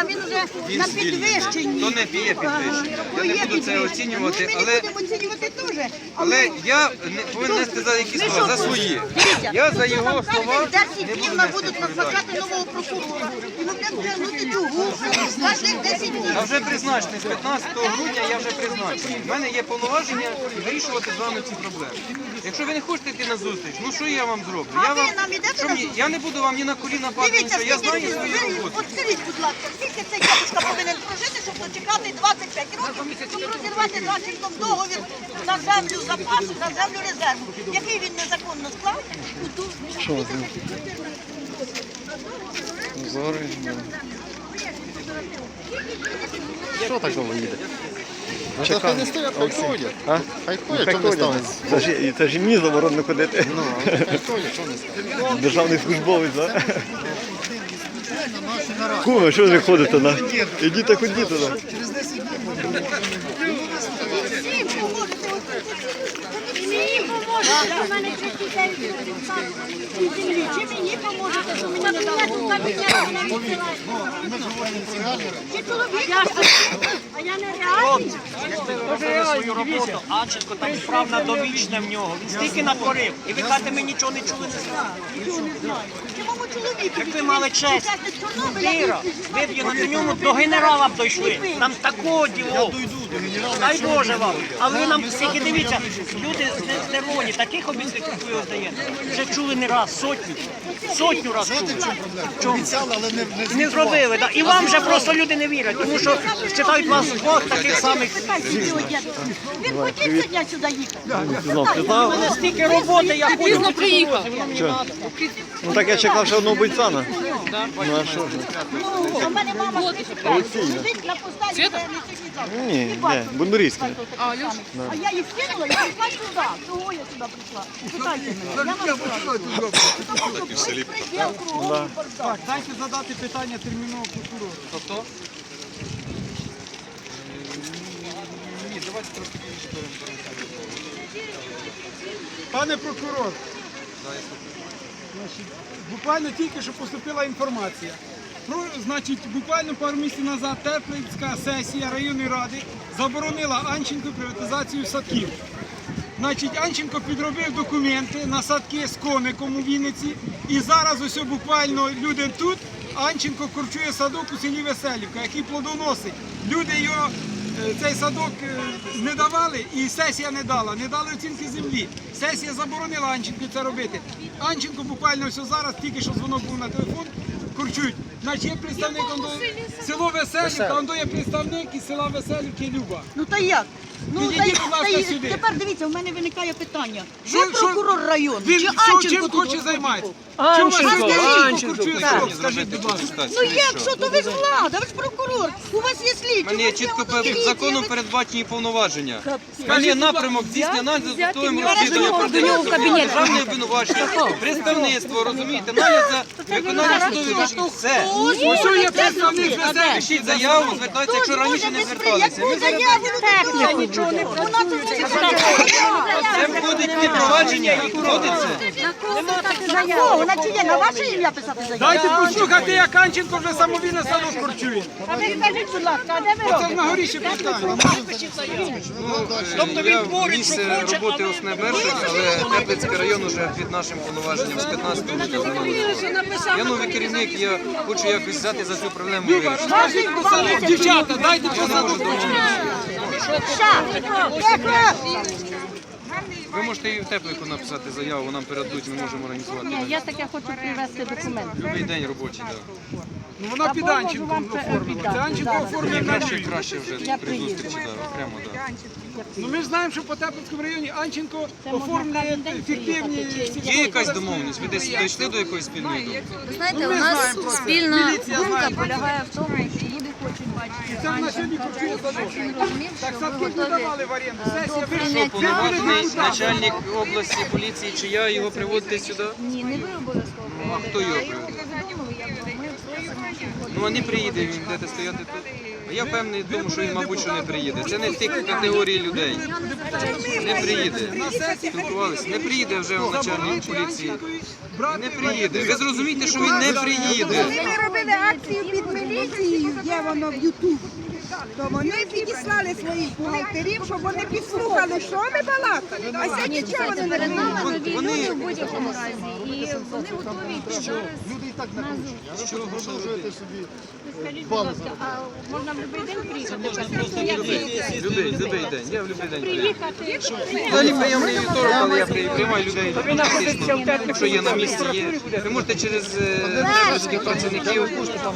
а він вже Він на підвищенні. То не є підвищення. Я не буду це оцінювати, Ну, ми але не будемо оцінювати теж. але я не повинен нести за якісь слова, за свої. Я за його слова кажете, 10 не днів нам нести будуть відповідальність. назначати нового прокурора. І ми будемо тягнути гуфу кожних 10 днів. Я вже призначений, з 15 грудня я вже призначений. У мене є повноваження вирішувати з вами ці проблеми. Якщо ви не хочете йти на зустріч, ну що я вам зроблю? А Я, ви вам, нам ідете що на мені- зустріч? я не буду вам ні на коліна падати, Дивіться, нічого. я знаю свою ви- роботу. от скажіть, будь ласка, скільки цей дядюшка повинен прожити, щоб дочекати 25 років, щоб розірвати з Ащенком договір на землю запасу, на землю резерву, який він незаконно склав? Що з ним? Зори. Що так довго їде? Та хай не стоять, хай ходять. А? Хай ходять, чого не стануть. Це ж, і- це ж і мені заборонено ходити. Ну, хай ходять, чого не стануть. Державний службовець, так? Куме, що ви ходите на? Ідіть так ходіть. Мені поможете, у мене 39 землі. Чи мені поможете, що мені не дали? Кабінету не відсилають. Чи чоловік? А я не? Свою роботу, Аченко там справна довічна в нього. Він стільки натворив. І ви кажете, ми нічого не чули, не знали. Чому чоловіку? Як ви мали честь, Віра, ви б його на ньому до генерала б дійшли. Там такого діло. Дай Боже вам. А ви нам стільки дивіться, люди з Нероні, таких обіцянок, як ви даєте, вже чули не раз, сотню. Сотню раз чули. Обіцяли, але не, не Не зробили, так. І вам вже просто люди не вірять, тому що вважають вас двох таких самих. Він хотів сьогодні сюди їхати. У мене стільки роботи, я хочу. приїхав. Ну так я чекав ще одного бойця. на. Ну а що ж? У мене мама сидить на не сидить. Ні, ні, Бондарівський. А я їх кинула і прийшла сюди. Чого я сюди прийшла? Питайте мене. Я вам скажу. Тому що безпреділ кругом. Дайте задати питання терміново прокурору. Тобто? Ні, давайте трошки більше Пане прокурор, буквально тільки що поступила інформація. Про, значить, буквально пару місяців назад Теплицька сесія районної ради заборонила Анченку приватизацію садків. Значить, Анченко підробив документи на садки з коником у Вінниці. І зараз ось буквально люди тут. Анченко корчує садок у селі Веселівка, який плодоносить. Люди його цей садок е, не давали і сесія не дала, не дали оцінки землі. Сесія заборонила Анченку це робити. Анченко буквально все зараз, тільки що дзвонок був на телефон, корчують. Значить, є представник село Веселівка, он до є представник із села Веселівки Люба. Ну та як? Ну, Підійдіть, будь ласка, та й- сюди. Тепер дивіться, в мене виникає питання. Що- Ви що- прокурор району, Він чи що, Анченко чим тут хоче от- займатися? Анченко, Чому Анченко Анченко корчує Так. садок? Скажіть, будь ласка. Ну як що? То ви ж влада, ви ж прокурор. У вас є слідчі. У мене є чітко воно пер- законом ви- передбачені повноваження. У мене є напрямок здійснення аналізу з готовим Зараз розслідування до нього, до нього в кабінет. державної обвинувачення, представництво, розумієте, нагляд за виконанням судових рішень. Все. Ось що є представник А. Пишіть заяву, звертайтеся, якщо раніше не зверталися. Яку заяву? Нічого не Це входить в ті провадження, які входиться. На кого? На чиє? На ваше ім'я писати заяву? Дайте послухати, як Анченко вже самовільно садок корчує. А ви скажіть, будь ласка, а де ви Це робите? на горі ще питання. Тобто він творить, що хоче, роботи але- Осне Бершик, але Теплицький район уже під нашим повноваженням з 15 лютого. Я новий керівник, я хочу якось взяти за цю проблему і вирішити. Дівчата, дайте садок корчує. Ви можете і в Теплику написати заяву, нам передадуть, ми можемо організувати. Ні, я таке хочу привезти документи. Любий день робочий, так. Ну вона під Анченком оформила. Це Анченко оформлює Краще, краще вже при зустрічі, так, окремо, так. Ну ми ж знаємо, що по Теплицькому районі Анченко оформлює фіктивні... Є якась домовленість? Ви десь дійшли до якоїсь спільної думки? Ви знаєте, Ну, у нас спільна думка полягає в тому, що люди хочуть бачити Це на сьогодні розумів, Так що садки не давали в оренду. Сесія Що, повноважений начальник області поліції, чи я його приводити сюди? ні, не ви обов'язково. Ну, а хто його я ми Ну не приїде він, будете стояти тут. А Я впевнений в тому, що він, мабуть, що не приїде. Це не тих категорій людей. Не приїде. Спілкувалися. Не приїде вже начальник поліції. Не приїде. Ви зрозумієте, що він не приїде. Ми робили акцію під міліцією, є воно в Ютубі. То вони підіслали своїх бухгалтерів, щоб вони підслухали, що ми балакали. А це нічого не Перед нами нові люди в будь-якому разі. І вони готові йти зараз. Люди і так не хочуть. А ви що продовжуєте собі Скажіть, будь ласка, а можна в будь-який день приїхати? Любий, любий день. Я в будь-який день приїду. Приїхати. Взагалі прийомний вівторок, але я приймаю людей якщо є на місці, є. Ви можете через наших працівників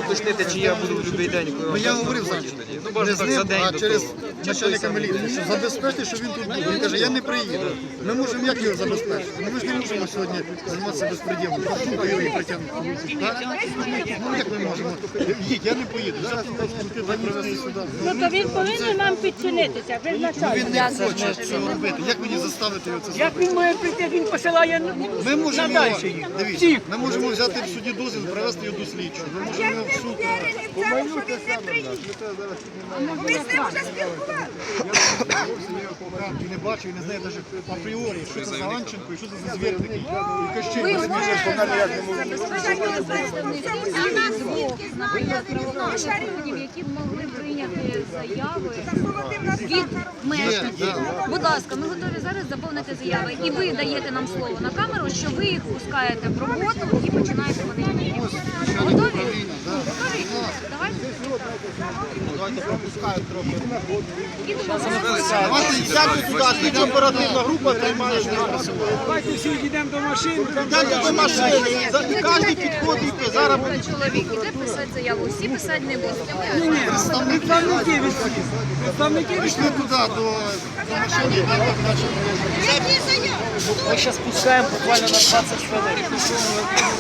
уточнити, чи я буду в будь-який день. Ну я говорив за. Ну, бажано так за день до того. Начальника міліції, що забезпечити, що він тут буде. Він каже, я не приїду. Ми можемо як його забезпечити? Ну, ми ж не можемо сьогодні займатися безпреділом. Картункою і притягнути. Так? Ну як ми можемо? Їдь, я не поїду. Зараз ти привезти сюди. Ну то він повинен нам підчинитися, ви Ну, Він не хоче цього робити. Як мені заставити його це Як він має прийти, він посилає Ми можемо, надальше його- їх. дивіться, ми можемо взяти в суді дозвіл, привезти його до слідчого. Ми можемо його в суд. Вірили в це, що він не приїде. Ми з ним вже спілкувалися. І не бачу, і не знаю навіть апріорі, що це за Анченко і що це за звір такий. І Кощей не зможе погано як не можу. Забезпечити представників звідки знає людів, які б могли прийняти заяви від мешканців. Будь ласка, ми готові зараз заповнити заяви. І ви даєте нам слово на камеру, що ви їх пускаєте в роботу і починаєте вони. Готові? Давайте. Давайте трохи. Давайте сядьте туди, слідчо оперативна група тримає. Давайте всі йдемо до машини. Йдете до машини, кожен підходить, і зараз буде Чоловік іде писати заяву. Всі писати не будуть. а ви Представники від. Представники Пішли туди до, машини? Ми зараз спускаємо буквально на 20 хвилин.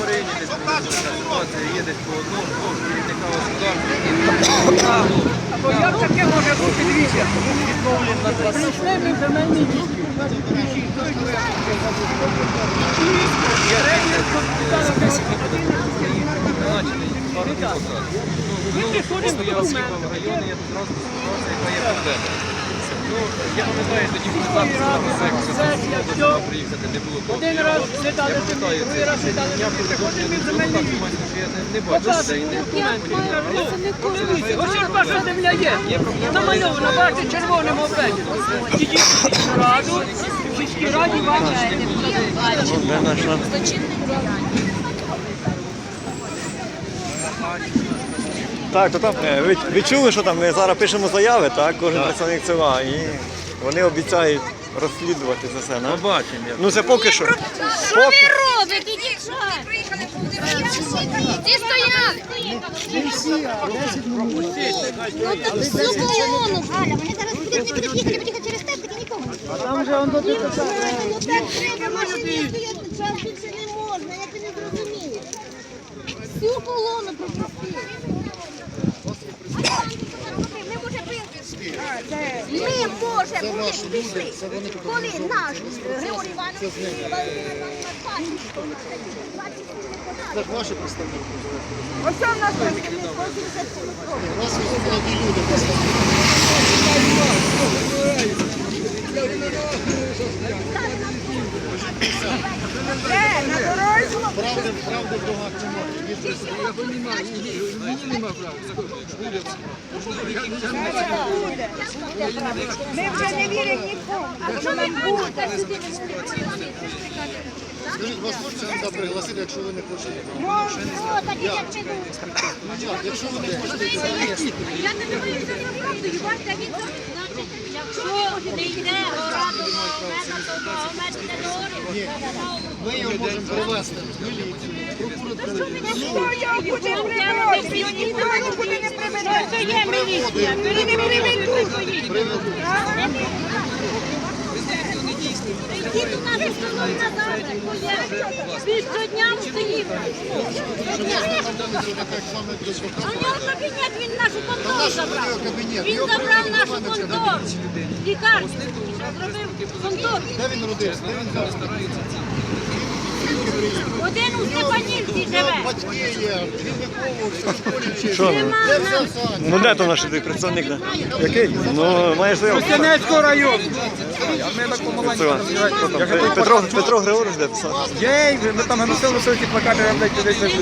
В районі десь така ситуація, є по одному, двох керівника господарства. Бо як таке може бути, 20 Прийшли ми земельні дітки. Ми приходимо в районі, я спілкувався, яка є проблема. Ну, я пам'ятаю, тоді депутат приїхати не було того. Один раз не дали землі, другий раз не дали землі. приходжу, Приходимо ми в ну, земельні так, дітки. думаю, що я не- не бачу це і не Ось як ваша земля є. Намальована, бачите, червоним обведено. Ідіть в сільську раду, в сільській раді вам наша? Так, то там е, ви, ви чули, що там ми зараз пишемо заяви, так? Кожен представник ЦВА. І вони обіцяють розслідувати це все. Ну, Побачимо. як. ну це поки що. Що ви робите? Ті стояли. Ну так всю колону. Галя, вони зараз будуть тільки їхати, будуть через те, таки нікому. А там вже он до Ну так треба, машині стояти, час більше не можна, як ти не зрозумієш. Всю колону пропустили. Ми може ми може бути пішли, коли наш Григорій Іванович Валентина Івановна Пасічко, Це ваші представники. Ось це нас представник 87 років. У вас є молоді люди. Де? На дорозі? Правди, правди в догах немає. Їдьте собі. Ми вже не віримо нікому. А що ганьбите сюди? Скажіть, вас можна сюди пригласити, якщо ви не хочете? О, такі як ми Ну, Якщо ви не хочете, Я не думаю, що це правдою. Бачите, він якщо не йде орадово, ні, ми його можемо привезти в міліцію, прокуратуру. Його буде прибирати? Ніхто не прибирає. Це є міліція. Не. Приведуть. Ті до нас установи назад. Він щодня стоїть. А у нього кабінет, він нашу контору забрав. Він забрав нашу контору. Лікарню. Зробив контору. Де він родився? Де він зараз? Один у Степанівці живе. Батьки є, він виховувався в школі. Що ну? Де Саня? Ну де то наш той представник? да? Який? Ну, маєш заяву. Кінецького району. Це, хто там? Петро, Петро Григорович де писав? Єй, ви там носили все ті плакати, я блядь, десь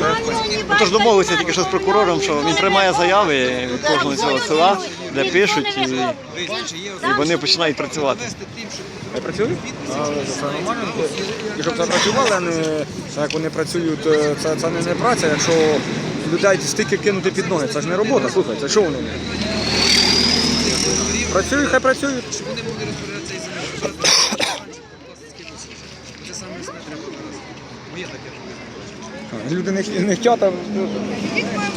Ну, тож домовилися тільки що з прокурором, що він приймає заяви від кожного цього села, де пишуть, і, і вони починають працювати. Працюю? А, це нормально. І щоб це працювали, а не як вони працюють, е, це, це не, не праця, якщо людей стільки кинути під ноги. Це ж не робота, слухай, це що вони? Працюють, хай працюють. Вони могли розбиратися і землю. Це саме не треба. Моє таке. Люди не, не хочуть, а